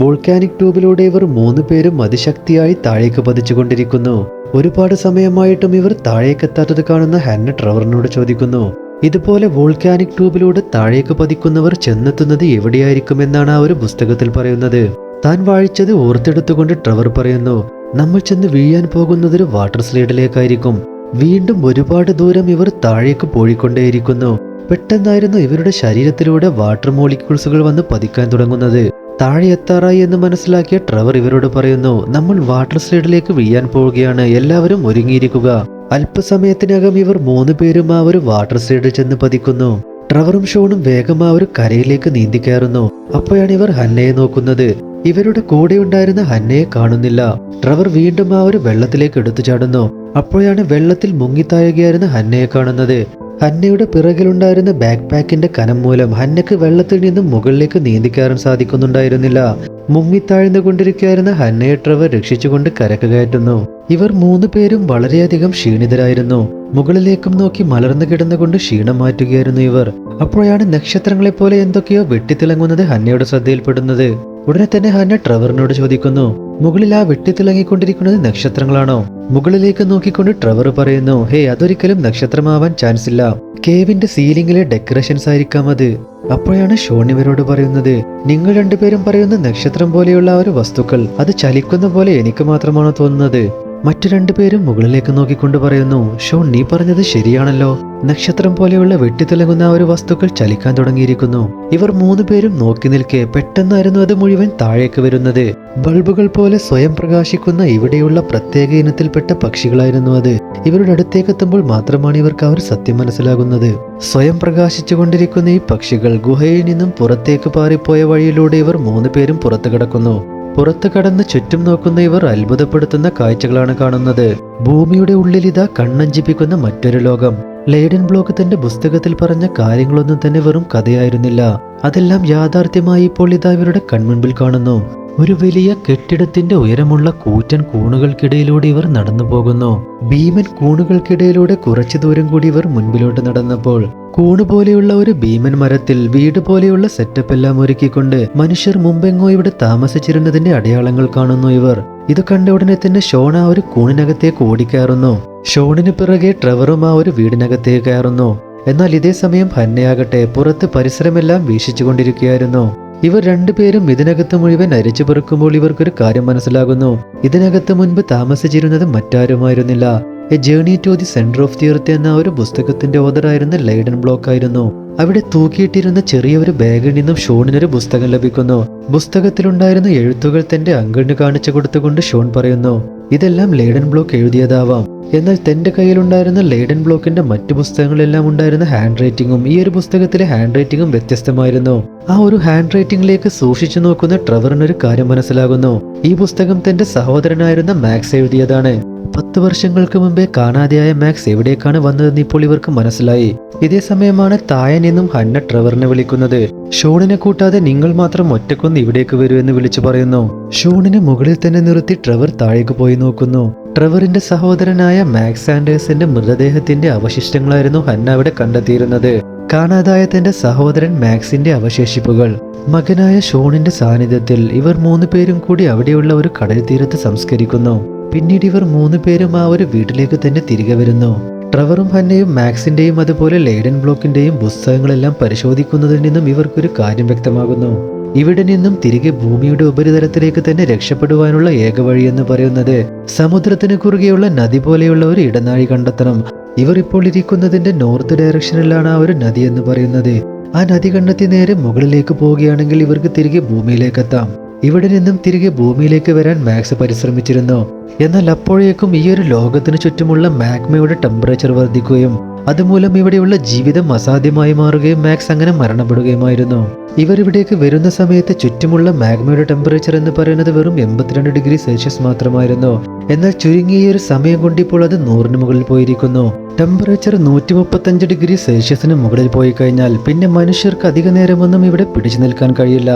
Volcanic ട്യൂബിലൂടെ ഇവർ മൂന്ന് പേരും അതിശക്തിയായി താഴേക്ക് പതിച്ചുകൊണ്ടിരിക്കുന്നു. ഒരുപാട് സമയമായിട്ടും ഇവർ താഴേക്കെത്താത്തത് കാണുന്ന ഹന്ന ട്രവറിനോട് ചോദിക്കുന്നു. ഇതുപോലെ വോൾക്കാനിക് ട്യൂബിലൂടെ താഴേക്ക് പതിക്കുന്നവർ ചെന്നെത്തുന്നത് എവിടെയായിരിക്കുമെന്നാണ് ആ ഒരു പുസ്തകത്തിൽ പറയുന്നത്. താൻ വായിച്ചത് ഓർത്തെടുത്തുകൊണ്ട് ട്രവർ പറയുന്നു നമ്മൾ ചെന്ന് വീഴാൻ പോകുന്നതൊരു വാട്ടർ സ്ലൈഡിലേക്കായിരിക്കും. വീണ്ടും ഒരുപാട് ദൂരം ഇവർ താഴേക്ക് പോയിക്കൊണ്ടേയിരിക്കുന്നു. പെട്ടെന്നായിരുന്നു ഇവരുടെ ശരീരത്തിലൂടെ വാട്ടർ മോളിക്യൂൾസുകൾ വന്ന് പതിക്കാൻ തുടങ്ങുന്നത്. താഴെ എത്താറായി എന്ന് മനസ്സിലാക്കിയ ട്രവർ ഇവരോട് പറയുന്നു നമ്മൾ വാട്ടർ സ്ലൈഡിലേക്ക് വീഴാൻ പോവുകയാണ്. എല്ലാവരും ഒരുങ്ങിയിരിക്കുക. അല്പസമയത്തിനകം ഇവർ മൂന്ന് പേരും ആ ഒരു വാട്ടർ സ്ലൈഡിൽ ചെന്ന് പതിക്കുന്നു. ട്രവറും ഷോണും വേഗം ആ ഒരു കരയിലേക്ക് നീന്തി കയറുന്നു. അപ്പോഴാണ് ഇവർ ഹന്നയെ നോക്കുന്നത്. ഇവരുടെ കൂടെ ഉണ്ടായിരുന്ന ഹന്നയെ കാണുന്നില്ല. ട്രവർ വീണ്ടും ആ ഒരു വെള്ളത്തിലേക്ക് എടുത്തു ചാടുന്നു. അപ്പോഴാണ് വെള്ളത്തിൽ മുങ്ങിത്താഴുകയായിരുന്ന ഹന്നയെ കാണുന്നത്. ഹന്നയുടെ പിറകിലുണ്ടായിരുന്ന ബാക്ക് പാക്കിന്റെ കനം മൂലം ഹന്നക്ക് വെള്ളത്തിൽ നിന്നും മുകളിലേക്ക് നീന്തിക്കാറും സാധിക്കുന്നുണ്ടായിരുന്നില്ല. മുങ്ങിത്താഴ്ന്നുകൊണ്ടിരിക്കുകയായിരുന്ന ഹന്നയെ ട്രവർ രക്ഷിച്ചുകൊണ്ട് കരക്ക് കയറ്റുന്നു. ഇവർ മൂന്ന് പേരും വളരെയധികം ക്ഷീണിതരായിരുന്നു. മുകളിലേക്കും നോക്കി മലർന്നു കിടന്നുകൊണ്ട് ക്ഷീണം മാറ്റുകയായിരുന്നു ഇവർ. അപ്പോഴാണ് നക്ഷത്രങ്ങളെപ്പോലെ എന്തൊക്കെയോ വെട്ടിത്തിളങ്ങുന്നത് ഹന്നയുടെ ശ്രദ്ധയിൽപ്പെടുന്നത്. ഉടനെ തന്നെ ഹന്ന ട്രവറിനോട് ചോദിക്കുന്നു മുകളിൽ ആ വെട്ടിത്തിളങ്ങിക്കൊണ്ടിരിക്കുന്നത് നക്ഷത്രങ്ങളാണോ? മുകളിലേക്ക് നോക്കിക്കൊണ്ട് ട്രവർ പറയുന്നു ഹേ അതൊരിക്കലും നക്ഷത്രമാവാൻ ചാൻസ് ഇല്ല കേവിന്റെ സീലിംഗിലെ ഡെക്കറേഷൻസ് ആയിരിക്കാം അത്. അപ്പോഴാണ് ഷോണിവരോട് പറയുന്നത് നിങ്ങൾ രണ്ടുപേരും പറയുന്ന നക്ഷത്രം പോലെയുള്ള ഒരു വസ്തുക്കൾ അത് ചലിക്കുന്ന പോലെ എനിക്ക് മാത്രമാണോ തോന്നുന്നത്? മറ്റു രണ്ടുപേരും മുകളിലേക്ക് നോക്കിക്കൊണ്ട് പറയുന്നു ഷോൺ നീ പറഞ്ഞത് ശരിയാണല്ലോ. നക്ഷത്രം പോലെയുള്ള വെട്ടിത്തിളങ്ങുന്ന ഒരു വസ്തുക്കൾ ചലിക്കാൻ തുടങ്ങിയിരിക്കുന്നു. ഇവർ മൂന്ന് പേരും നോക്കി നിൽക്കെ പെട്ടെന്നായിരുന്നു അത് മുഴുവൻ താഴേക്ക് വരുന്നത്. ബൾബുകൾ പോലെ സ്വയം പ്രകാശിക്കുന്ന ഇവിടെയുള്ള പ്രത്യേക ഇനത്തിൽപ്പെട്ട പക്ഷികളായിരുന്നു അത്. ഇവരുടെ അടുത്തേക്ക് എത്തുമ്പോൾ മാത്രമാണ് ഇവർക്ക് ആ ഒരു സത്യം മനസ്സിലാകുന്നത്. സ്വയം പ്രകാശിച്ചുകൊണ്ടിരിക്കുന്ന ഈ പക്ഷികൾ ഗുഹയിൽ നിന്നും പുറത്തേക്ക് പാറിപ്പോയ വഴിയിലൂടെ ഇവർ മൂന്ന് പേരും പുറത്തു കിടക്കുന്നു. പുറത്തു കടന്ന് ചുറ്റും നോക്കുന്ന ഇവർ അത്ഭുതപ്പെടുത്തുന്ന കാഴ്ചകളാണ് കാണുന്നത്. ഭൂമിയുടെ ഉള്ളിൽ ഇതാ കണ്ണഞ്ചിപ്പിക്കുന്ന മറ്റൊരു ലോകം. ലെയ്ഡൻ ബ്ലോക്ക് തന്റെ പുസ്തകത്തിൽ പറഞ്ഞ കാര്യങ്ങളൊന്നും തന്നെ വെറും കഥയായിരുന്നില്ല. അതെല്ലാം യാഥാർത്ഥ്യമായി ഇപ്പോൾ ഇതാ ഇവരുടെ കൺമുൻപിൽ കാണുന്നു. ഒരു വലിയ കെട്ടിടത്തിന്റെ ഉയരമുള്ള കൂറ്റൻ കൂണുകൾക്കിടയിലൂടെ ഇവർ നടന്നു പോകുന്നു. ഭീമൻ കൂണുകൾക്കിടയിലൂടെ കുറച്ചു ദൂരം കൂടി ഇവർ മുൻപിലോട്ട് നടന്നപ്പോൾ കൂണ് പോലെയുള്ള ഒരു ഭീമൻ മരത്തിൽ വീട് പോലെയുള്ള സെറ്റപ്പ് എല്ലാം ഒരുക്കിക്കൊണ്ട് മനുഷ്യർ മുമ്പെങ്ങോ ഇവിടെ താമസിച്ചിരുന്നതിന്റെ അടയാളങ്ങൾ കാണുന്നു ഇവർ. ഇത് കണ്ട ഉടനെ തന്നെ ഷോണ ആ ഒരു കൂണിനകത്തേക്ക് ഓടിക്കയറുന്നു. ഷോണിന് പിറകെ ട്രെവറും ആ ഒരു വീടിനകത്തേക്ക് കയറുന്നു. എന്നാൽ ഇതേ സമയം ഹന്നയാകട്ടെ പുറത്ത് പരിസരമെല്ലാം വീക്ഷിച്ചുകൊണ്ടിരിക്കുകയായിരുന്നു. ഇവർ രണ്ടുപേരും ഇതിനകത്ത് മുഴുവൻ അരിച്ചു പെറുക്കുമ്പോൾ ഇവർക്കൊരു കാര്യം മനസ്സിലാകുന്നു. ഇതിനകത്ത് മുൻപ് താമസിച്ചിരുന്നത് മറ്റാരുമായിരുന്നില്ല. A journey to the centre of the earth എന്ന ഒരു പുസ്തകത്തിന്റെ ഓതറായിരുന്ന ലൈഡൻ ബ്ലോക്ക് ആയിരുന്നു. അവിടെ തൂക്കിയിട്ടിരുന്ന ചെറിയ ഒരു ബാഗിൽ നിന്നും ഷോണിനൊരു പുസ്തകം ലഭിക്കുന്നു. പുസ്തകത്തിലുണ്ടായിരുന്ന എഴുത്തുകൾ തന്റെ അങ്കിളിന് കാണിച്ചു കൊടുത്തുകൊണ്ട് ഷോൺ പറയുന്നു ഇതെല്ലാം ലൈഡൻ ബ്ലോക്ക് എഴുതിയതാവാം. എന്നാൽ തന്റെ കയ്യിലുണ്ടായിരുന്ന ലൈഡൻ ബ്ലോക്കിന്റെ മറ്റു പുസ്തകങ്ങളെല്ലാം ഉണ്ടായിരുന്ന ഹാൻഡ് റൈറ്റിംഗും ഈ ഒരു പുസ്തകത്തിലെ ഹാൻഡ് റൈറ്റിംഗും വ്യത്യസ്തമായിരുന്നു. ആ ഒരു ഹാൻഡ് റൈറ്റിംഗിലേക്ക് സൂക്ഷിച്ചു നോക്കുന്ന ട്രവറിനൊരു കാര്യം മനസ്സിലാകുന്നു. ഈ പുസ്തകം തന്റെ സഹോദരനായിരുന്ന മാക്സ് എഴുതിയതാണ്. പത്ത് വർഷങ്ങൾക്ക് മുമ്പേ കാണാതെയായ മാക്സ് എവിടേക്കാണ് വന്നതെന്ന് ഇപ്പോൾ ഇവർക്ക് മനസ്സിലായി. ഇതേ സമയമാണ് തായൻ എന്നും ഹന്ന ട്രവറിനെ വിളിക്കുന്നത്. ഷോണിനെ കൂട്ടാതെ നിങ്ങൾ മാത്രം ഒറ്റക്കൊന്ന് ഇവിടേക്ക് വരൂ എന്ന് വിളിച്ചു പറയുന്നു. ഷോണിനെ മുകളിൽ തന്നെ നിർത്തി ട്രവർ താഴേക്ക് പോയി നോക്കുന്നു. ട്രവറിന്റെ സഹോദരനായ മാക്സ് ആൻഡേഴ്സിന്റെ മൃതദേഹത്തിന്റെ അവശിഷ്ടങ്ങളായിരുന്നു ഹന്ന അവിടെ കണ്ടെത്തിയിരുന്നത്. കാണാതായ തന്റെ സഹോദരൻ മാക്സിന്റെ അവശേഷിപ്പുകൾ. മകനായ ഷോണിന്റെ സാന്നിധ്യത്തിൽ ഇവർ മൂന്ന് പേരും കൂടി അവിടെയുള്ള ഒരു കടൽ തീരത്ത് സംസ്കരിക്കുന്നു. പിന്നീട് ഇവർ മൂന്ന് പേരും ആ ഒരു വീട്ടിലേക്ക് തന്നെ തിരികെ വരുന്നു. ട്രവറും ഹന്നയും മാക്സിന്റെയും അതുപോലെ ലേഡൻ ബ്ലോക്കിന്റെയും പുസ്തകങ്ങളെല്ലാം പരിശോധിക്കുന്നതിൽ നിന്നും ഇവർക്കൊരു കാര്യം വ്യക്തമാകുന്നു. ഇവിടെ നിന്നും തിരികെ ഭൂമിയുടെ ഉപരിതലത്തിലേക്ക് തന്നെ രക്ഷപ്പെടുവാനുള്ള ഏക വഴി എന്ന് പറയുന്നത് സമുദ്രത്തിന് കുറുകെയുള്ള നദി പോലെയുള്ള ഒരു ഇടനാഴി കണ്ടെത്തണം. ഇവർ ഇപ്പോൾ ഇരിക്കുന്നതിന്റെ നോർത്ത് ഡയറക്ഷനിലാണ് ആ ഒരു നദി എന്ന് പറയുന്നത്. ആ നദി കണ്ടെത്തി നേരെ മുകളിലേക്ക് പോവുകയാണെങ്കിൽ ഇവർക്ക് തിരികെ ഭൂമിയിലേക്ക് എത്താം ഇവിടെ നിന്നും തിരികെ ഭൂമിയിലേക്ക് വരാൻ മാക്സ് പരിശ്രമിച്ചിരുന്നു. എന്നാൽ അപ്പോഴേക്കും ഈ ഒരു ലോകത്തിന് ചുറ്റുമുള്ള മാഗ്മയുടെ ടെമ്പറേച്ചർ വർദ്ധിക്കുകയും അതുമൂലം ഇവിടെയുള്ള ജീവിതം അസാധ്യമായി മാറുകയും മാക്സ് അങ്ങനെ മരണപ്പെടുകയുമായിരുന്നു. ഇവർ ഇവിടേക്ക് വരുന്ന സമയത്ത് ചുറ്റുമുള്ള മാഗ്മയുടെ ടെമ്പറേച്ചർ എന്ന് പറയുന്നത് വെറും എൺപത്തിരണ്ട് ഡിഗ്രി സെൽഷ്യസ് മാത്രമായിരുന്നു. എന്നാൽ ചുരുങ്ങിയ ഒരു സമയം കൊണ്ട് ഇപ്പോൾ അത് നൂറിന് മുകളിൽ പോയിരിക്കുന്നു. ടെമ്പറേച്ചർ നൂറ്റി മുപ്പത്തഞ്ച് ഡിഗ്രി സെൽഷ്യസിന് മുകളിൽ പോയി കഴിഞ്ഞാൽ പിന്നെ മനുഷ്യർക്ക് അധിക നേരമൊന്നും ഇവിടെ പിടിച്ചു നിൽക്കാൻ കഴിയില്ല.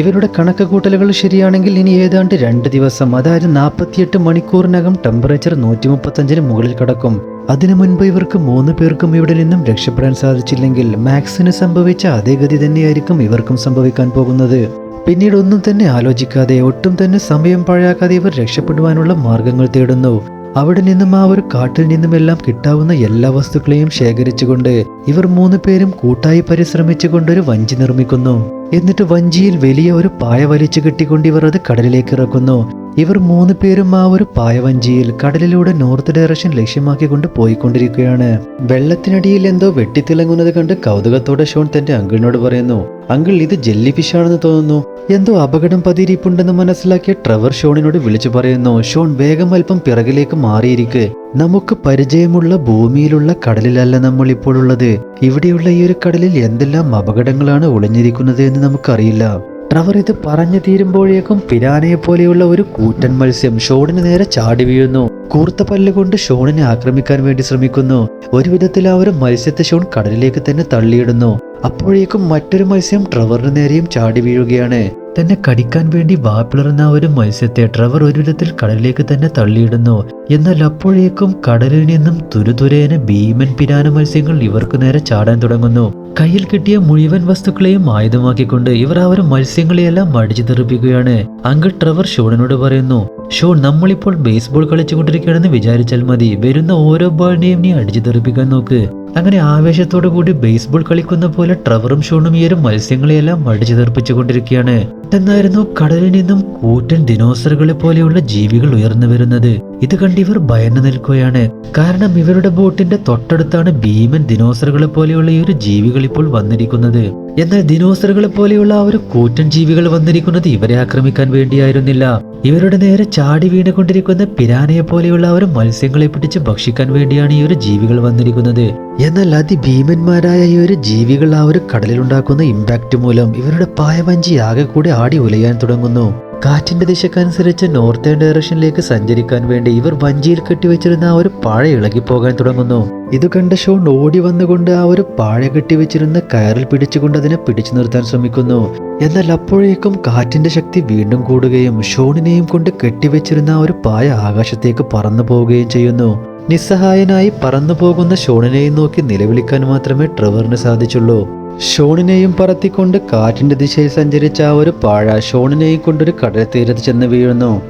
ഇവരുടെ കണക്ക് കൂട്ടലുകൾ ശരിയാണെങ്കിൽ ഇനി ഏതാണ്ട് രണ്ട് ദിവസം അതായത് നാൽപ്പത്തിയെട്ട് മണിക്കൂറിനകം ടെമ്പറേച്ചർ നൂറ്റി മുപ്പത്തഞ്ചിന് മുകളിൽ കടക്കും. അതിനു മുൻപ് ഇവർക്ക് മൂന്ന് പേർക്കും ഇവിടെ നിന്നും രക്ഷപ്പെടാൻ സാധിച്ചില്ലെങ്കിൽ മാക്സിന് സംഭവിച്ച അതേ ഗതി തന്നെയായിരിക്കും ഇവർക്കും സംഭവിക്കാൻ പോകുന്നത്. പിന്നീട് ഒന്നും തന്നെ ആലോചിക്കാതെ ഒട്ടും തന്നെ സമയം പാഴാക്കാതെ ഇവർ രക്ഷപ്പെടുവാനുള്ള മാർഗങ്ങൾ തേടുന്നു. അവിടെ നിന്നും ആ ഒരു കാട്ടിൽ നിന്നുമെല്ലാം കിട്ടാവുന്ന എല്ലാ വസ്തുക്കളെയും ശേഖരിച്ചുകൊണ്ട് ഇവർ മൂന്ന് പേരും കൂട്ടായി പരിശ്രമിച്ചുകൊണ്ട് ഒരു വഞ്ചി നിർമ്മിക്കുന്നു. എന്നിട്ട് വഞ്ചിയിൽ വലിയ ഒരു പായ വലിച്ചു കെട്ടിക്കൊണ്ട് ഇവർ അത് കടലിലേക്ക് ഇറക്കുന്നു. ഇവർ മൂന്ന് പേരും ആ ഒരു പായവഞ്ചിയിൽ കടലിലൂടെ നോർത്ത് ഡയറക്ഷൻ ലക്ഷ്യമാക്കിക്കൊണ്ട് പോയിക്കൊണ്ടിരിക്കുകയാണ്. വെള്ളത്തിനടിയിൽ എന്തോ വെട്ടിത്തിളങ്ങുന്നത് കണ്ട് കൗതുകത്തോടെ ഷോൺ തന്റെ അങ്കിളിനോട് പറയുന്നു അങ്കിൾ ഇത് ജെല്ലി ഫിഷാണെന്ന് തോന്നുന്നു. എന്തോ അപകടം പതിയിരിപ്പുണ്ടെന്ന് മനസ്സിലാക്കിയ ട്രവർ ഷോണിനോട് വിളിച്ചു പറയുന്നു ഷോൺ വേഗം അല്പം പിറകിലേക്ക് മാറിയിരിക്കെ. നമുക്ക് പരിചയമുള്ള ഭൂമിയിലുള്ള കടലിലല്ല നമ്മൾ ഇപ്പോൾ ഉള്ളത്. ഇവിടെയുള്ള ഈ ഒരു കടലിൽ എന്തെല്ലാം അപകടങ്ങളാണ് ഒളിഞ്ഞിരിക്കുന്നത് എന്ന് നമുക്കറിയില്ല. ട്രവർ ഇത് പറഞ്ഞു തീരുമ്പോഴേക്കും പിരാനയെ പോലെയുള്ള ഒരു കൂറ്റൻ മത്സ്യം ഷോണിന് നേരെ ചാടി വീഴുന്നു. കൂർത്ത പല്ലുകൊണ്ട് ഷോണിനെ ആക്രമിക്കാൻ വേണ്ടി ശ്രമിക്കുന്നു. ഒരു വിധത്തിൽ ആ ഒരു മത്സ്യത്തെ ഷോൺ കടലിലേക്ക് തന്നെ തള്ളിയിടുന്നു. അപ്പോഴേക്കും മറ്റൊരു മത്സ്യം ട്രവറിന് നേരെയും ചാടി വീഴുകയാണ്. തന്നെ കടിക്കാൻ വേണ്ടി വാപ്പിളർന്ന ഒരു മത്സ്യത്തെ ട്രവർ ഒരു വിധത്തിൽ കടലിലേക്ക് തന്നെ തള്ളിയിടുന്നു. എന്നാൽ അപ്പോഴേക്കും കടലിൽ നിന്നും തുരുതുരേന ഭീമൻ പിരാന മത്സ്യങ്ങൾ ഇവർക്ക് നേരെ ചാടാൻ തുടങ്ങുന്നു. കയ്യിൽ കിട്ടിയ മുഴുവൻ വസ്തുക്കളെയും ആയുധമാക്കിക്കൊണ്ട് ഇവർ ആ ഒരു മത്സ്യങ്ങളെയെല്ലാം അടിച്ചു തെറിപ്പിക്കുകയാണ്. അങ്കിൾ ട്രവർ ഷോണിനോട് പറയുന്നു ഷോൺ നമ്മളിപ്പോൾ ബേസ്ബോൾ കളിച്ചുകൊണ്ടിരിക്കുകയാണെന്ന് വിചാരിച്ചാൽ മതി. വരുന്ന ഓരോ ബോളിനെയും നീ അടിച്ചു തെറിപ്പിക്കാൻ നോക്ക്. അങ്ങനെ ആവേശത്തോടു കൂടി ബേസ്ബോൾ കളിക്കുന്ന പോലെ ട്രവറും ഷോണും ഈ ഒരു മത്സ്യങ്ങളെയെല്ലാം അടിച്ചു തെറിപ്പിച്ചുകൊണ്ടിരിക്കുകയാണ്. എന്നായിരുന്നു കടലിൽ നിന്നും കൂറ്റൻ ദിനോസറുകളെ പോലെയുള്ള ജീവികൾ ഉയർന്നു വരുന്നത്. ഇത് കണ്ടിവർ ഭയന്നു നിൽക്കുകയാണ്. കാരണം ഇവരുടെ ബോട്ടിന്റെ തൊട്ടടുത്താണ് ഭീമൻ ദിനോസറുകളെ പോലെയുള്ള ഈ ഒരു ജീവികൾ ഇപ്പോൾ വന്നിരിക്കുന്നത്. എന്നാൽ ദിനോസറുകളെ പോലെയുള്ള ആ ഒരു കൂറ്റൻ ജീവികൾ വന്നിരിക്കുന്നത് ഇവരെ ആക്രമിക്കാൻ വേണ്ടിയായിരുന്നില്ല. ഇവരുടെ നേരെ ചാടി വീണുകൊണ്ടിരിക്കുന്ന പിരാനയെ പോലെയുള്ള ഒരു മത്സ്യങ്ങളെ പിടിച്ച് ഭക്ഷിക്കാൻ വേണ്ടിയാണ് ഈ ഒരു ജീവികൾ വന്നിരിക്കുന്നത്. എന്നാൽ അതിഭീമന്മാരായ ഈ ഒരു ജീവികൾ ആ ഒരു കടലിലുണ്ടാക്കുന്ന ഇമ്പാക്ട് മൂലം ഇവരുടെ പായവഞ്ചി ആകെ കൂടി ആടി ഉലയാൻ തുടങ്ങുന്നു. കാറ്റിന്റെ ദിശക്കനുസരിച്ച് നോർത്തേൺ ഡയറക്ഷനിലേക്ക് സഞ്ചരിക്കാൻ വേണ്ടി ഇവർ വഞ്ചിയിൽ കെട്ടിവെച്ചിരുന്ന ആ ഒരു പാഴ ഇളകിപ്പോകാൻ തുടങ്ങുന്നു. ഇത് കണ്ട ഷോൺ ഓടി വന്നുകൊണ്ട് ആ ഒരു പാഴ കെട്ടിവെച്ചിരുന്ന കയറിൽ പിടിച്ചുകൊണ്ട് അതിനെ പിടിച്ചു നിർത്താൻ ശ്രമിക്കുന്നു. എന്നാൽ അപ്പോഴേക്കും കാറ്റിന്റെ ശക്തി വീണ്ടും കൂടുകയും ഷോണിനെയും കൊണ്ട് കെട്ടിവെച്ചിരുന്ന ആ ഒരു പായ ആകാശത്തേക്ക് പറന്നു പോവുകയും ചെയ്യുന്നു. നിസ്സഹായനായി പറന്നു പോകുന്ന ഷോണിനെയും നോക്കി നിലവിളിക്കാൻ മാത്രമേ ട്രെവറിന് സാധിച്ചുള്ളൂ. ഷോണിനെയും പറത്തിക്കൊണ്ട് കാറ്റിന്റെ ദിശയിൽ സഞ്ചരിച്ച ആ ഒരു പാഴ ഷോണിനെയും കൊണ്ടൊരു കടൽ തീരത്ത് ചെന്ന് വീഴുന്നു.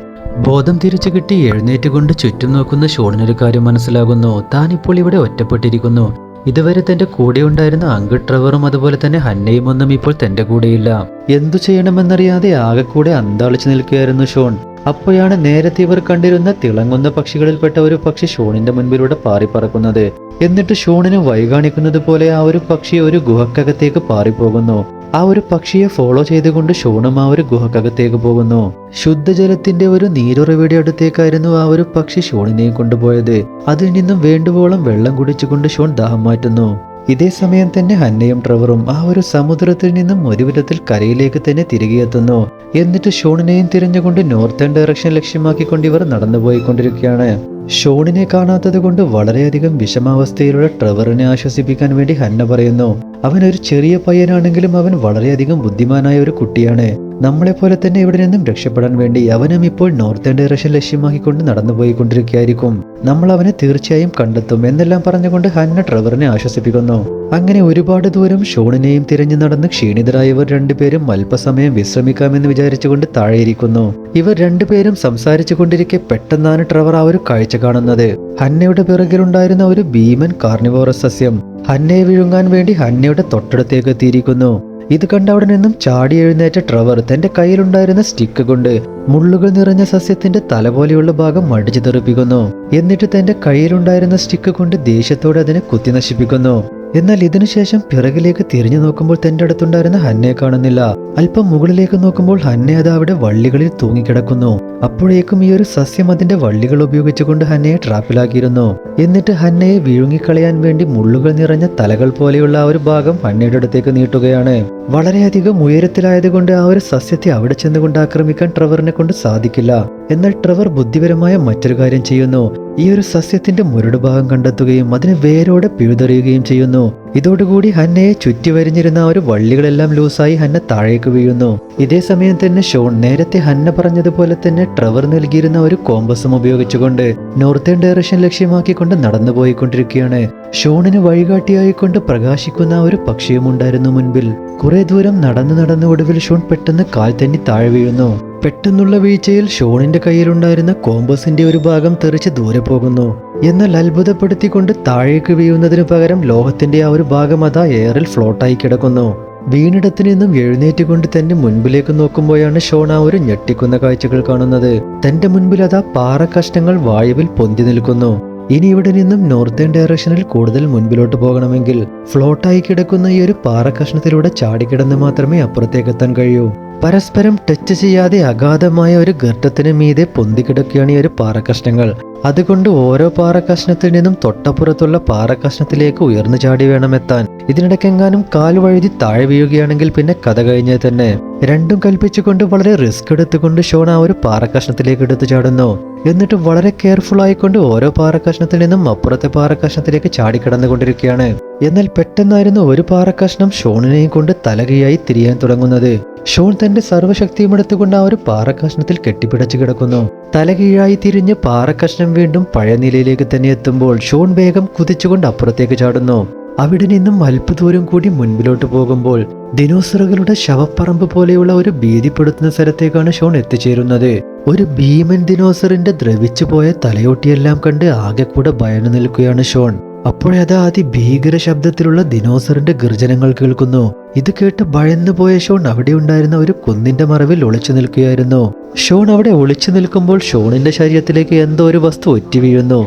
ബോധം തിരിച്ചു കിട്ടി എഴുന്നേറ്റ് കൊണ്ട് ചുറ്റും നോക്കുന്ന ഷോണിനൊരു കാര്യം മനസ്സിലാകുന്നു. താൻ ഇപ്പോൾ ഇവിടെ ഒറ്റപ്പെട്ടിരിക്കുന്നു. ഇതുവരെ തന്റെ കൂടെ ഉണ്ടായിരുന്ന അങ്കിൾ ട്രവറും അതുപോലെ തന്നെ ഹന്നയും ഒന്നും ഇപ്പോൾ തന്റെ കൂടെയില്ല. എന്തു ചെയ്യണമെന്നറിയാതെ ആകെ കൂടെ അന്താളിച്ചു നിൽക്കുകയായിരുന്നു ഷോൺ. അപ്പോഴാണ് നേരത്തെ ഇവർ കണ്ടിരുന്ന തിളങ്ങുന്ന പക്ഷികളിൽപ്പെട്ട ഒരു പക്ഷി ഷോണിന്റെ മുൻപിലൂടെ പാറിപ്പറക്കുന്നത്. എന്നിട്ട് ഷോണിന് വൈകാണിക്കുന്നത് പോലെ ആ ഒരു പക്ഷി ഒരു ഗുഹക്കകത്തേക്ക് പാറിപ്പോകുന്നു. ആ ഒരു പക്ഷിയെ ഫോളോ ചെയ്തുകൊണ്ട് ഷോണും ആ ഒരു ഗുഹക്കകത്തേക്ക് പോകുന്നു. ശുദ്ധജലത്തിന്റെ ഒരു നീരുറവയുടെ അടുത്തേക്കായിരുന്നു ആ ഒരു പക്ഷി ഷോണിനെയും കൊണ്ടുപോയത്. അതിൽ നിന്നും വേണ്ടുവോളം വെള്ളം കുടിച്ചുകൊണ്ട് ഷോൺ ദാഹം മാറ്റുന്നു. ഇതേ സമയം തന്നെ ഹന്നയും ട്രവറും ആ ഒരു സമുദ്രത്തിൽ നിന്നും ഒരു വിധത്തിൽ കരയിലേക്ക് തന്നെ തിരികെ എത്തുന്നു എന്നിട്ട് ഷോണിനെയും തിരഞ്ഞുകൊണ്ട് നോർത്തേൺ ഡയറക്ഷൻ ലക്ഷ്യമാക്കിക്കൊണ്ട് ഇവർ നടന്നുപോയിക്കൊണ്ടിരിക്കുകയാണ്. ഷോണിനെ കാണാത്തത് കൊണ്ട് വളരെയധികം വിഷമാവസ്ഥയിലുള്ള ട്രവറിനെ ആശ്വസിപ്പിക്കാൻ വേണ്ടി ഹന്ന പറയുന്നു. അവൻ ഒരു ചെറിയ പയ്യനാണെങ്കിലും അവൻ വളരെയധികം ബുദ്ധിമാനായ ഒരു കുട്ടിയാണ്. നമ്മളെ പോലെ തന്നെ ഇവിടെ നിന്നും രക്ഷപ്പെടാൻ വേണ്ടി അവനും ഇപ്പോൾ നോർത്തേൺ ഡയറക്ഷൻ ലക്ഷ്യമാക്കിക്കൊണ്ട് നടന്നുപോയിക്കൊണ്ടിരിക്കുകയായിരിക്കും. നമ്മൾ അവനെ തീർച്ചയായും കണ്ടെത്തും എന്നെല്ലാം പറഞ്ഞുകൊണ്ട് ഹന്ന ട്രവറിനെ ആശ്വസിപ്പിക്കുന്നു. അങ്ങനെ ഒരുപാട് ദൂരം ഷോണിനെയും തിരഞ്ഞു നടന്ന് ക്ഷീണിതരായവർ രണ്ടുപേരും അല്പസമയം വിശ്രമിക്കാമെന്ന് വിചാരിച്ചുകൊണ്ട് താഴെയിരിക്കുന്നു. ഇവർ രണ്ടുപേരും സംസാരിച്ചു കൊണ്ടിരിക്കെ പെട്ടെന്നാണ് ട്രവർ ആ ഒരു കാഴ്ച കാണുന്നത്. ഹന്നയുടെ പിറകിലുണ്ടായിരുന്ന ഒരു ഭീമൻ കാർണിവോറസ് സസ്യം. ഹന്നയെ വിഴുങ്ങാൻ വേണ്ടി ഹന്നയുടെ തൊട്ടടുത്തേക്ക് എത്തിയിരിക്കുന്നു. ഇത് കണ്ട് അവിടെ നിന്നും ചാടി എഴുന്നേറ്റ ട്രവർ തന്റെ കയ്യിലുണ്ടായിരുന്ന സ്റ്റിക്ക് കൊണ്ട് മുള്ളുകൾ നിറഞ്ഞ സസ്യത്തിന്റെ തല പോലെയുള്ള ഭാഗം മടിച്ചു തെറിപ്പിക്കുന്നു. എന്നിട്ട് തന്റെ കയ്യിലുണ്ടായിരുന്ന സ്റ്റിക്ക് കൊണ്ട് ദേഷ്യത്തോടെ അതിനെ കുത്തി നശിപ്പിക്കുന്നു. എന്നാൽ ഇതിനുശേഷം പിറകിലേക്ക് തിരിഞ്ഞു നോക്കുമ്പോൾ തന്റെ അടുത്തുണ്ടായിരുന്ന ഹന്നയെ കാണുന്നില്ല. അല്പം മുകളിലേക്ക് നോക്കുമ്പോൾ ഹന്ന അത് അവിടെ വള്ളികളിൽ തൂങ്ങിക്കിടക്കുന്നു. അപ്പോഴേക്കും ഈ ഒരു സസ്യം അതിന്റെ വള്ളികൾ ഉപയോഗിച്ചുകൊണ്ട് ഹന്നയെ ട്രാപ്പിലാക്കിയിരുന്നു. എന്നിട്ട് ഹന്നയെ വിഴുങ്ങിക്കളയാൻ വേണ്ടി മുള്ളുകൾ നിറഞ്ഞ തലകൾ പോലെയുള്ള ആ ഒരു ഭാഗം ഹന്നയുടെ അടുത്തേക്ക് നീട്ടുകയാണ്. വളരെയധികം ഉയരത്തിലായതുകൊണ്ട് ആ ഒരു സസ്യത്തെ അവിടെ ചെന്നുകൊണ്ട് ആക്രമിക്കാൻ ട്രവറിനെ കൊണ്ട് സാധിക്കില്ല. എന്നാൽ ട്രവർ ബുദ്ധിപരമായ മറ്റൊരു കാര്യം ചെയ്യുന്നു. ഈ ഒരു സസ്യത്തിന്റെ മുരട് ഭാഗം കണ്ടെത്തുകയും അതിനെ വേരോടെ പിഴുതെറിയുകയും ചെയ്യുന്നു. ഇതോടുകൂടി ഹന്നയെ ചുറ്റി വരിഞ്ഞിരുന്ന ഒരു വള്ളികളെല്ലാം ലൂസായി ഹന്ന താഴേക്ക് വീഴുന്നു. ഇതേ സമയം തന്നെ ഷോൺ നേരത്തെ ഹന്ന പറഞ്ഞതുപോലെ തന്നെ ട്രവർ നൽകിയിരുന്ന ഒരു കോമ്പസും ഉപയോഗിച്ചുകൊണ്ട് നോർത്തേൺ ഡയറക്ഷൻ ലക്ഷ്യമാക്കിക്കൊണ്ട് നടന്നു പോയിക്കൊണ്ടിരിക്കുകയാണ്. ഷോണിന് വഴികാട്ടിയായിക്കൊണ്ട് പ്രകാശിക്കുന്ന ഒരു ഒരു പക്ഷിയുമുണ്ടായിരുന്നു മുൻപിൽ. കുറെ ദൂരം നടന്നു നടന്ന് ഒടുവിൽ ഷോൺ പെട്ടെന്ന് കാൽ തന്നെ താഴെ വീഴുന്നു. പെട്ടെന്നുള്ള വീഴ്ചയിൽ ഷോണിന്റെ കയ്യിലുണ്ടായിരുന്ന കോമ്പസിന്റെ ഒരു ഭാഗം തെറിച്ച് ദൂരെ പോകുന്നു. എന്നാൽ അത്ഭുതപ്പെടുത്തിക്കൊണ്ട് താഴേക്ക് വീഴുന്നതിനു പകരം ലോഹത്തിന്റെ ആ ഒരു ഭാഗം അതാ എയറിൽ ഫ്ലോട്ടായി കിടക്കുന്നു. വീണിടത്തു നിന്നും എഴുന്നേറ്റുകൊണ്ട് തന്നെ മുൻപിലേക്ക് നോക്കുമ്പോഴാണ് ഷോൺ ആ ഒരു ഞെട്ടിക്കുന്ന കാഴ്ചകൾ കാണുന്നത്. തന്റെ മുൻപിൽ അതാ പാറ കഷ്ണങ്ങൾ വായുവിൽ പൊന്തി നിൽക്കുന്നു. ഇനി ഇവിടെ നിന്നും നോർത്തേൺ ഡയറക്ഷനിൽ കൂടുതൽ മുൻപിലോട്ട് പോകണമെങ്കിൽ ഫ്ലോട്ടായി കിടക്കുന്ന ഈ ഒരു പാറ കഷ്ണത്തിലൂടെ ചാടിക്കിടന്ന് മാത്രമേ അപ്പുറത്തേക്ക് എത്താൻ കഴിയൂ. പരസ്പരം ടച്ച് ചെയ്യാതെ അഗാധമായ ഒരു ഗർത്തത്തിന് മീതെ പൊന്തിക്കിടക്കുകയാണ് ഈ ഒരു പാറക്കഷ്ണങ്ങൾ. അതുകൊണ്ട് ഓരോ പാറക്കഷ്ണത്തിൽ നിന്നും തൊട്ടപ്പുറത്തുള്ള പാറക്കഷ്ണത്തിലേക്ക് ഉയർന്നു ചാടി വേണം എത്താൻ. ഇതിനിടയ്ക്കെങ്ങാനും കാൽ വഴുതി താഴെ വീഴുകയാണെങ്കിൽ പിന്നെ കഥ കഴിഞ്ഞേ തന്നെ. രണ്ടും കൽപ്പിച്ചുകൊണ്ട് വളരെ റിസ്ക് എടുത്തുകൊണ്ട് ഷോൺ ആ ഒരു പാറക്കഷ്ണത്തിലേക്ക് എടുത്തു ചാടുന്നു. എന്നിട്ട് വളരെ കെയർഫുൾ ആയിക്കൊണ്ട് ഓരോ പാറക്കഷ്ണത്തിൽ നിന്നും അപ്പുറത്തെ പാറക്കഷ്ണത്തിലേക്ക് ചാടിക്കടന്നുകൊണ്ടിരിക്കുകയാണ്. എന്നാൽ പെട്ടെന്നായിരുന്നു ഒരു പാറക്കഷ്ണം ഷോണിനെയും കൊണ്ട് തലകയായി തിരിയാൻ തുടങ്ങുന്നത്. ഷോൺ തന്റെ സർവശക്തിയും എടുത്തുകൊണ്ട് ആ ഒരു പാറക്കഷ്ണത്തിൽ കെട്ടിപ്പിടച്ചു കിടക്കുന്നു. തലകീഴായി തിരിഞ്ഞ് പാറക്കഷ്ണം വീണ്ടും പഴയ നിലയിലേക്ക് തന്നെ എത്തുമ്പോൾ ഷോൺ വേഗം കുതിച്ചുകൊണ്ട് അപ്പുറത്തേക്ക് ചാടുന്നു. അവിടെ നിന്നും അല്പദൂരം കൂടി മുൻപിലോട്ട് പോകുമ്പോൾ ദിനോസറുകളുടെ ശവപ്പറമ്പ് പോലെയുള്ള ഒരു ഭീതിപ്പെടുത്തുന്ന സ്ഥലത്തേക്കാണ് ഷോൺ എത്തിച്ചേരുന്നത്. ഒരു ഭീമൻ ദിനോസറിന്റെ ദ്രവിച്ചു പോയ തലയോട്ടിയെല്ലാം കണ്ട് ആകെ കൂടെ ഭയന്നു നിൽക്കുകയാണ് ഷോൺ. അപ്പോഴതാ അതിഭീകര ശബ്ദത്തിലുള്ള ദിനോസറിന്റെ ഗർജനങ്ങൾ കേൾക്കുന്നു. ഇത് കേട്ട് ഭയന്നു പോയ ഷോൺ അവിടെ ഉണ്ടായിരുന്ന ഒരു കുന്നിന്റെ മറവിൽ ഒളിച്ചു നിൽക്കുകയായിരുന്നു. ഷോൺ അവിടെ ഒളിച്ചു നിൽക്കുമ്പോൾ ഷോണിന്റെ ശരീരത്തിലേക്ക് എന്തോ ഒരു വസ്തു ഒറ്റി വീഴുന്നു.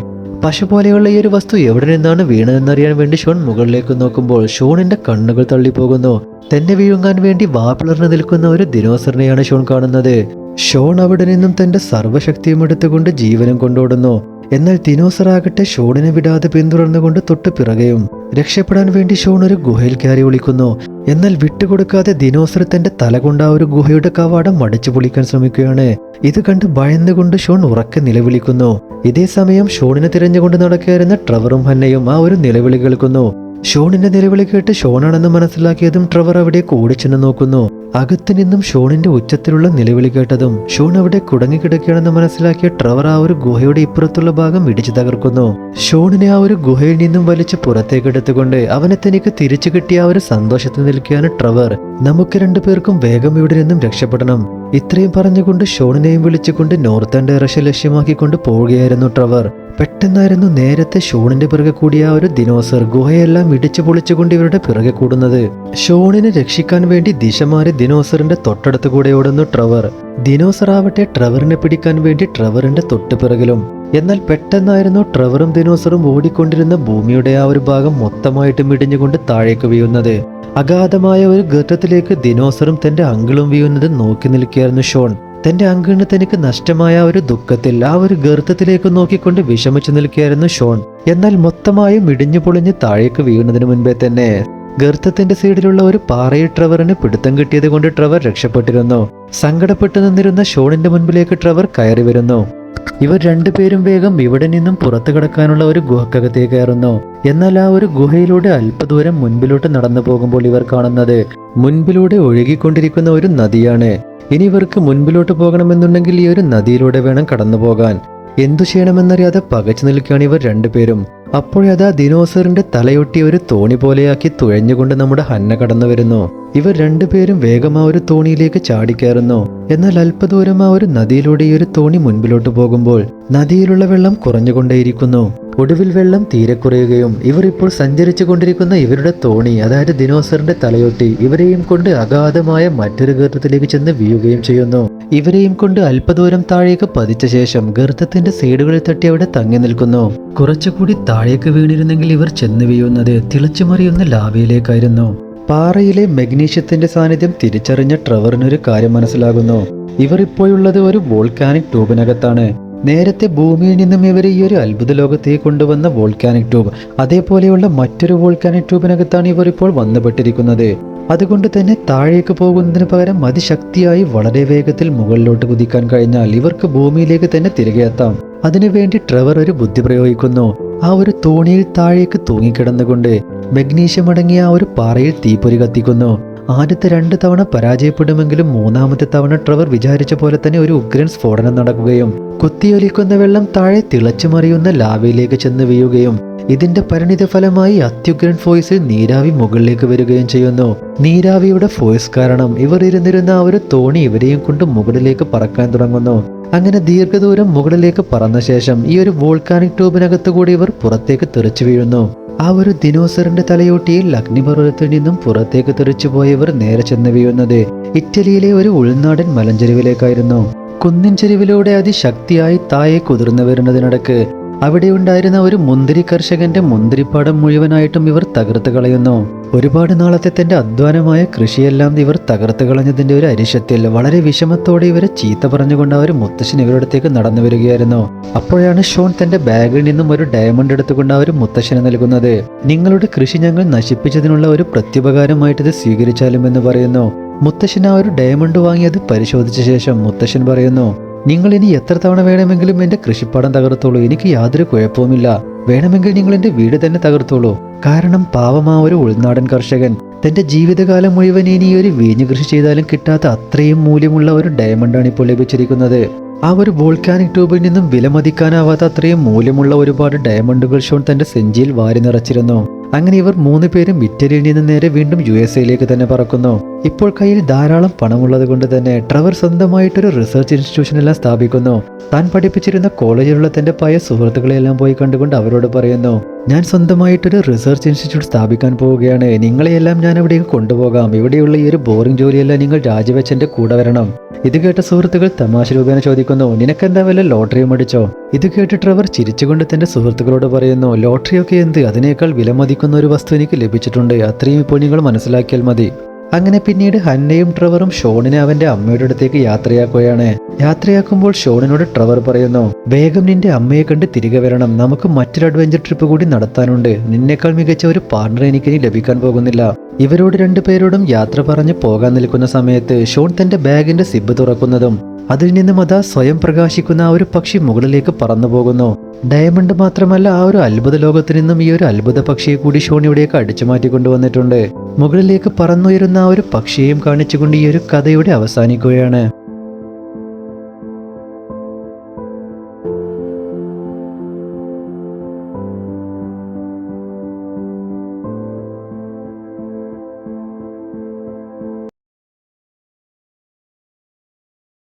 പശ പോലെയുള്ള ഈ ഒരു വസ്തു എവിടെ നിന്നാണ് വീണതെന്നറിയാൻ വേണ്ടി ഷോൺ മുകളിലേക്ക് നോക്കുമ്പോൾ ഷോണിന്റെ കണ്ണുകൾ തള്ളിപ്പോകുന്നു. തന്നെ വീഴുങ്ങാൻ വേണ്ടി വാപ്പിളർന്ന് നിൽക്കുന്ന ഒരു ദിനോസറിനെയാണ് ഷോൺ കാണുന്നത്. ഷോൺ അവിടെ നിന്നും തന്റെ സർവശക്തിയും എടുത്തുകൊണ്ട് ജീവനും കൊണ്ടോടുന്നു. എന്നാൽ ദിനോസറാകട്ടെ ഷോണിനെ വിടാതെ പിന്തുടർന്നുകൊണ്ട് തൊട്ട് പിറകെയും. രക്ഷപ്പെടാൻ വേണ്ടി ഷോൺ ഒരു ഗുഹയിൽ കയറി ഒളിക്കുന്നു. എന്നാൽ വിട്ടുകൊടുക്കാതെ ദിനോസർ തന്റെ തല കൊണ്ട് ആ ഒരു ഗുഹയുടെ കവാടം മടിച്ചു പൊളിക്കാൻ ശ്രമിക്കുകയാണ്. ഇത് കണ്ട് ഭയന്നുകൊണ്ട് ഷോൺ ഉറക്കെ നിലവിളിക്കുന്നു. ഇതേ സമയം ഷോണിനെ തിരഞ്ഞുകൊണ്ട് നടക്കുകയായിരുന്ന ട്രവറും ഹന്നയും ആ ഒരു നിലവിളി കേൾക്കുന്നു. ഷോണിന്റെ നിലവിളി കേട്ട് ഷോണാണെന്ന് മനസ്സിലാക്കിയതും ട്രവർ അവിടേക്ക് ഓടിച്ചെന്ന് നോക്കുന്നു. അകത്തു നിന്നും ഷോണിന്റെ ഉച്ചത്തിലുള്ള നിലവിളി കേട്ടതും ഷോൺ അവിടെ കുടങ്ങിക്കിടക്കുകയാണെന്ന് മനസ്സിലാക്കിയ ട്രവർ ആ ഒരു ഗുഹയുടെ ഇപ്പുറത്തുള്ള ഭാഗം ഇടിച്ചു തകർക്കുന്നു. ഷോണിനെ ആ ഒരു ഗുഹയിൽ നിന്നും വലിച്ച് പുറത്തേക്കെടുത്തുകൊണ്ട് അവനെ തനിക്ക് തിരിച്ചു കിട്ടിയ ആ ഒരു സന്തോഷത്തിൽ നിൽക്കുകയാണ് ട്രവർ. നമുക്ക് രണ്ടുപേർക്കും വേഗം ഇവിടെ നിന്നും രക്ഷപ്പെടണം. ഇത്രയും പറഞ്ഞുകൊണ്ട് ഷോണിനെയും വിളിച്ചുകൊണ്ട് നോർത്തേൺ ഡയറക്ഷൻ ലക്ഷ്യമാക്കിക്കൊണ്ട് പോവുകയായിരുന്നു ട്രവർ. പെട്ടെന്നായിരുന്നു നേരത്തെ ഷോണിന്റെ പിറകെ കൂടിയ ഒരു ദിനോസർ ഗുഹയെല്ലാം ഇടിച്ചു പൊളിച്ചുകൊണ്ട് ഇവരുടെ പിറകെ കൂടുന്നത്. ഷോണിനെ രക്ഷിക്കാൻ വേണ്ടി ദിശ മാറി ദിനോസറിന്റെ തൊട്ടടുത്ത് കൂടെ ഓടുന്നു ട്രവർ. ദിനോസർ ആവട്ടെ ട്രവറിനെ പിടിക്കാൻ വേണ്ടി ട്രവറിന്റെ തൊട്ടുപിറകിലും. എന്നാൽ പെട്ടെന്നായിരുന്നു ട്രവറും ദിനോസറും ഓടിക്കൊണ്ടിരുന്ന ഭൂമിയുടെ ആ ഒരു ഭാഗം മൊത്തമായിട്ടും ഇടിഞ്ഞുകൊണ്ട് താഴേക്ക് വീഴുന്നത്. അഗാധമായ ഒരു ഗർത്തത്തിലേക്ക് ദിനോസറും തന്റെ അങ്കിളും വീഴുന്നത് നോക്കി നിൽക്കുകയായിരുന്നു ഷോൺ. തന്റെ അങ്കിളിന് തനിക്ക് നഷ്ടമായ ഒരു ദുഃഖത്തിൽ ആ ഒരു ഗർത്തത്തിലേക്ക് നോക്കിക്കൊണ്ട് വിഷമിച്ചു നിൽക്കുകയായിരുന്നു ഷോൺ. എന്നാൽ മൊത്തമായും ഇടിഞ്ഞു പൊളിഞ്ഞ് താഴേക്ക് വീഴുന്നതിന് മുൻപേ തന്നെ ഗർത്തത്തിന്റെ സൈഡിലുള്ള ഒരു പാറയിൽ ട്രവറിന് പിടുത്തം കിട്ടിയത് കൊണ്ട് ട്രവർ രക്ഷപ്പെട്ടിരുന്നു. സങ്കടപ്പെട്ടു നിന്നിരുന്ന ഷോണിന്റെ മുൻപിലേക്ക് ട്രവർ കയറി വരുന്നു. ഇവർ രണ്ടുപേരും വേഗം ഇവിടെ നിന്നും പുറത്തു കടക്കാനുള്ള ഒരു ഗുഹക്കകത്തേക്ക് കയറുന്നു. എന്നാൽ ആ ഒരു ഗുഹയിലൂടെ അല്പദൂരം മുൻപിലോട്ട് നടന്നു പോകുമ്പോൾ ഇവർ കാണുന്നത് മുൻപിലൂടെ ഒഴുകിക്കൊണ്ടിരിക്കുന്ന ഒരു നദിയാണ്. ഇനി ഇവർക്ക് മുൻപിലോട്ട് പോകണമെന്നുണ്ടെങ്കിൽ ഈ ഒരു നദിയിലൂടെ വേണം കടന്നു പോകാൻ എന്തു ചെയ്യണമെന്നറിയാതെ പകച്ചു നിൽക്കുകയാണ് ഇവർ രണ്ടുപേരും. അപ്പോഴതാ ദിനോസറിന്റെ തലയൊട്ടി ഒരു തോണി പോലെയാക്കി തുഴഞ്ഞുകൊണ്ട് നമ്മുടെ ഹന്ന കടന്നു വരുന്നു. ഇവർ രണ്ടുപേരും വേഗം ആ ഒരു തോണിയിലേക്ക് ചാടിക്കയറുന്നു. എന്നാൽ അല്പദൂരം ആ ഒരു നദിയിലൂടെ ഈ ഒരു തോണി മുൻപിലോട്ട് പോകുമ്പോൾ നദിയിലുള്ള വെള്ളം കുറഞ്ഞുകൊണ്ടേയിരിക്കുന്നു. ഒടുവിൽ വെള്ളം തീരെ കുറയുകയും ഇവർ ഇപ്പോൾ സഞ്ചരിച്ചു കൊണ്ടിരിക്കുന്ന ഇവരുടെ തോണി അതായത് ദിനോസറിന്റെ തലയൊട്ടി ഇവരെയും കൊണ്ട് അഗാധമായ മറ്റൊരു ഗർത്തത്തിലേക്ക് ചെന്ന് വീഴുകയും ചെയ്യുന്നു. ഇവരെയും കൊണ്ട് അല്പദൂരം താഴേക്ക് പതിച്ച ശേഷം ഗർത്തത്തിന്റെ സൈഡുകളിൽ തട്ടി അവിടെ തങ്ങി നിൽക്കുന്നു. കുറച്ചുകൂടി താഴേക്ക് വീണിരുന്നെങ്കിൽ ഇവർ ചെന്ന് വീഴുന്നത് തിളച്ചുമറിയുന്ന ലാവയിലേക്കായിരുന്നു. പാറയിലെ മെഗ്നീഷ്യത്തിന്റെ സാന്നിധ്യം തിരിച്ചറിഞ്ഞ ട്രവറിനൊരു കാര്യം മനസ്സിലാകുന്നു. ഇവർ ഇപ്പോഴുള്ളത് ഒരു വോൾക്കാനിക് ട്യൂബിനകത്താണ്. നേരത്തെ ഭൂമിയിൽ നിന്നും ഇവർ ഈ ഒരു അത്ഭുത ലോകത്തേക്ക് കൊണ്ടുവന്ന വോൾക്കാനിക് ട്യൂബ് അതേപോലെയുള്ള മറ്റൊരു വോൾക്കാനിക് ട്യൂബിനകത്താണ് ഇവർ ഇപ്പോൾ വന്നുപെട്ടിരിക്കുന്നത്. അതുകൊണ്ട് തന്നെ താഴേക്ക് പോകുന്നതിന് പകരം അതിശക്തിയായി വളരെ വേഗത്തിൽ മുകളിലോട്ട് കുതിക്കാൻ കഴിഞ്ഞാൽ ഇവർക്ക് ഭൂമിയിലേക്ക് തന്നെ തിരികെ എത്താം. അതിനുവേണ്ടി ട്രെവർ ഒരു ബുദ്ധി പ്രയോഗിക്കുന്നു. ആ ഒരു തോണിയിൽ താഴേക്ക് തൂങ്ങിക്കിടന്നുകൊണ്ട് മഗ്നീഷ്യം അടങ്ങിയ ആ ഒരു പാറയിൽ തീപ്പൊരി കത്തിക്കുന്നു. ആദ്യത്തെ രണ്ട് തവണ പരാജയപ്പെടുമെങ്കിലും മൂന്നാമത്തെ തവണ ട്രവർ വിചാരിച്ച പോലെ തന്നെ ഒരു ഉഗ്രൻ സ്ഫോടനം നടക്കുകയും കുത്തിയൊലിക്കുന്ന വെള്ളം താഴെ തിളച്ചു മറിയുന്ന ലാവയിലേക്ക് ചെന്ന് വീഴുകയും ഇതിന്റെ പരിണിത ഫലമായി അത്യുഗ്രൻ ഫോയ്സിൽ നീരാവി മുകളിലേക്ക് വരികയും ചെയ്യുന്നു. നീരാവിയുടെ ഫോയ്സ് കാരണം ഇവർ ഇരുന്നിരുന്ന ആ ഒരു തോണി ഇവരെയും കൊണ്ട് മുകളിലേക്ക് പറക്കാൻ തുടങ്ങുന്നു. അങ്ങനെ ദീർഘദൂരം മുകളിലേക്ക് പറന്ന ശേഷം ഈ ഒരു വോൾക്കാനിക് ട്യൂബിനകത്ത് കൂടി ഇവർ പുറത്തേക്ക് തെറിച്ചു വീഴുന്നു. ആ ഒരു ദിനോസറിന്റെ തലയോട്ടിയിൽ അഗ്നിപർവതത്തിൽ നിന്നും പുറത്തേക്ക് തെറിച്ചു പോയവർ നേരെ ചെന്ന് വീഴുന്നത് ഇറ്റലിയിലെ ഒരു ഉൾനാടൻ മലഞ്ചെരുവിലേക്കായിരുന്നു. കുന്നിൻ ചെരുവിലൂടെ അതിശക്തിയായി താഴെ കുതിർന്നു വരുന്നതിനിടക്ക് അവിടെ ഉണ്ടായിരുന്ന ഒരു മുന്തിരി കർഷകന്റെ മുന്തിരിപ്പാടം മുഴുവനായിട്ടും ഇവർ തകർത്ത് കളയുന്നു. ഒരുപാട് നാളത്തെ തന്റെ അധ്വാനമായ കൃഷിയെല്ലാം ഇവർ തകർത്ത് കളഞ്ഞതിന്റെ ഒരു അരിശത്തിൽ വളരെ വിഷമത്തോടെ ഇവരെ ചീത്ത പറഞ്ഞുകൊണ്ട് ആ ഒരു മുത്തശ്ശൻ ഇവരുടെ അടുത്തേക്ക് നടന്നു വരികയായിരുന്നു. അപ്പോഴാണ് ഷോൺ തന്റെ ബാഗിൽ നിന്നും ഒരു ഡയമണ്ട് എടുത്തുകൊണ്ട് ആ ഒരു മുത്തശ്ശന് നൽകുന്നത്. നിങ്ങളുടെ കൃഷി ഞങ്ങൾ നശിപ്പിച്ചതിനുള്ള ഒരു പ്രത്യുപകാരമായിട്ട് ഇത് സ്വീകരിച്ചാലും എന്ന് പറയുന്നു. മുത്തശ്ശൻ ആ ഒരു ഡയമണ്ട് വാങ്ങി അത് പരിശോധിച്ച ശേഷം മുത്തശ്ശൻ പറയുന്നു നിങ്ങൾ ഇനി എത്ര തവണ വേണമെങ്കിലും എന്റെ കൃഷിപ്പാടം തകർത്തോളൂ. എനിക്ക് യാതൊരു കുഴപ്പവുമില്ല. വേണമെങ്കിൽ നിങ്ങൾ എന്റെ വീട് തന്നെ തകർത്തോളൂ. കാരണം പാവമാ ഒരു ഉൾനാടൻ കർഷകൻ തന്റെ ജീവിതകാലം മുഴുവൻ ഇനി ഒരു വീഞ്ഞു കൃഷി ചെയ്താലും കിട്ടാത്ത അത്രയും മൂല്യമുള്ള ഒരു ഡയമണ്ടാണ് ഇപ്പോൾ ലഭിച്ചിരിക്കുന്നത്. ആ ഒരു വോൾക്കാനിക് ട്യൂബിൽ നിന്നും വിലമതിക്കാനാവാത്ത അത്രയും മൂല്യമുള്ള ഒരുപാട് ഡയമണ്ടുകൾ ഷോൺ തന്റെ സെഞ്ചിയിൽ വാരി നിറച്ചിരുന്നു. അങ്ങനെ ഇവർ മൂന്ന് പേരും ഇറ്റലിയിൽ നിന്ന് നേരെ വീണ്ടും യു എസ് എയിലേക്ക് തന്നെ പറക്കുന്നു. ഇപ്പോൾ കയ്യിൽ ധാരാളം പണമുള്ളത് കൊണ്ട് തന്നെ ട്രവർ സ്വന്തമായിട്ടൊരു റിസർച്ച് ഇൻസ്റ്റിറ്റ്യൂഷനെല്ലാം സ്ഥാപിക്കുന്നു. താൻ പഠിപ്പിച്ചിരുന്ന കോളേജിലുള്ള തന്റെ പഴയ സുഹൃത്തുക്കളെല്ലാം പോയി കണ്ടുകൊണ്ട് അവരോട് പറയുന്നു ഞാൻ സ്വന്തമായിട്ടൊരു റിസർച്ച് ഇൻസ്റ്റിറ്റ്യൂട്ട് സ്ഥാപിക്കാൻ പോവുകയാണ്. നിങ്ങളെയെല്ലാം ഞാൻ അവിടേക്ക് കൊണ്ടുപോകാം. ഇവിടെയുള്ള ഈ ഒരു ബോറിംഗ് ജോലിയെല്ലാം നിങ്ങൾ രാജവെച്ചന്റെ കൂടെ വരണം. ഇത് കേട്ട സുഹൃത്തുക്കൾ തമാശ രൂപേണ ചോദിക്കുന്നു നിനക്കെന്താ വല്ല ലോട്ടറിയും അടിച്ചോ ഇത് കേട്ട് ട്രവർ ചിരിച്ചുകൊണ്ട് തന്റെ സുഹൃത്തുക്കളോട് പറയുന്നു ലോട്ടറിയൊക്കെ എന്ത്? അതിനേക്കാൾ വിലമതിക്കുന്ന ഒരു വസ്തു എനിക്ക് ലഭിച്ചിട്ടുണ്ട്. അത്രയും ഇപ്പോൾ നിങ്ങൾ മനസ്സിലാക്കിയാൽ മതി. അങ്ങനെ പിന്നീട് ഹന്നയും ട്രവറും ഷോണിനെ അവന്റെ അമ്മയുടെ അടുത്തേക്ക് യാത്രയാക്കുകയാണ്. യാത്രയാക്കുമ്പോൾ ഷോണിനോട് ട്രവർ പറയുന്നു വേഗം നിന്റെ അമ്മയെ കണ്ട് തിരികെ വരണം. നമുക്ക് മറ്റൊരു അഡ്വഞ്ചർ ട്രിപ്പ് കൂടി നടത്താനുണ്ട്. നിന്നേക്കാൾ മികച്ച ഒരു പാർട്ണർ എനിക്കിനി ലഭിക്കാൻ പോകുന്നില്ല. ഇവരോട് രണ്ടുപേരോടും യാത്ര പറഞ്ഞ് പോകാൻ നിൽക്കുന്ന സമയത്ത് ഷോൺ തന്റെ ബാഗിന്റെ സിബ് തുറക്കുന്നതും അതിൽ നിന്നും അതാ സ്വയം പ്രകാശിക്കുന്ന ആ ഒരു പക്ഷി മുകളിലേക്ക് പറന്നു പോകുന്നു. ഡയമണ്ട് മാത്രമല്ല ആ ഒരു അത്ഭുത ലോകത്തു നിന്നും ഈ ഒരു അത്ഭുത പക്ഷിയെ കൂടി ഇവിടേക്ക് അടിച്ചു മാറ്റി കൊണ്ടുവന്നിട്ടുണ്ട് മുകളിലേക്ക് പറന്നുയരുന്ന ആ ഒരു പക്ഷിയെയും കാണിച്ചുകൊണ്ട് ഈ ഒരു കഥയുടെ അവസാനിക്കുകയാണ്.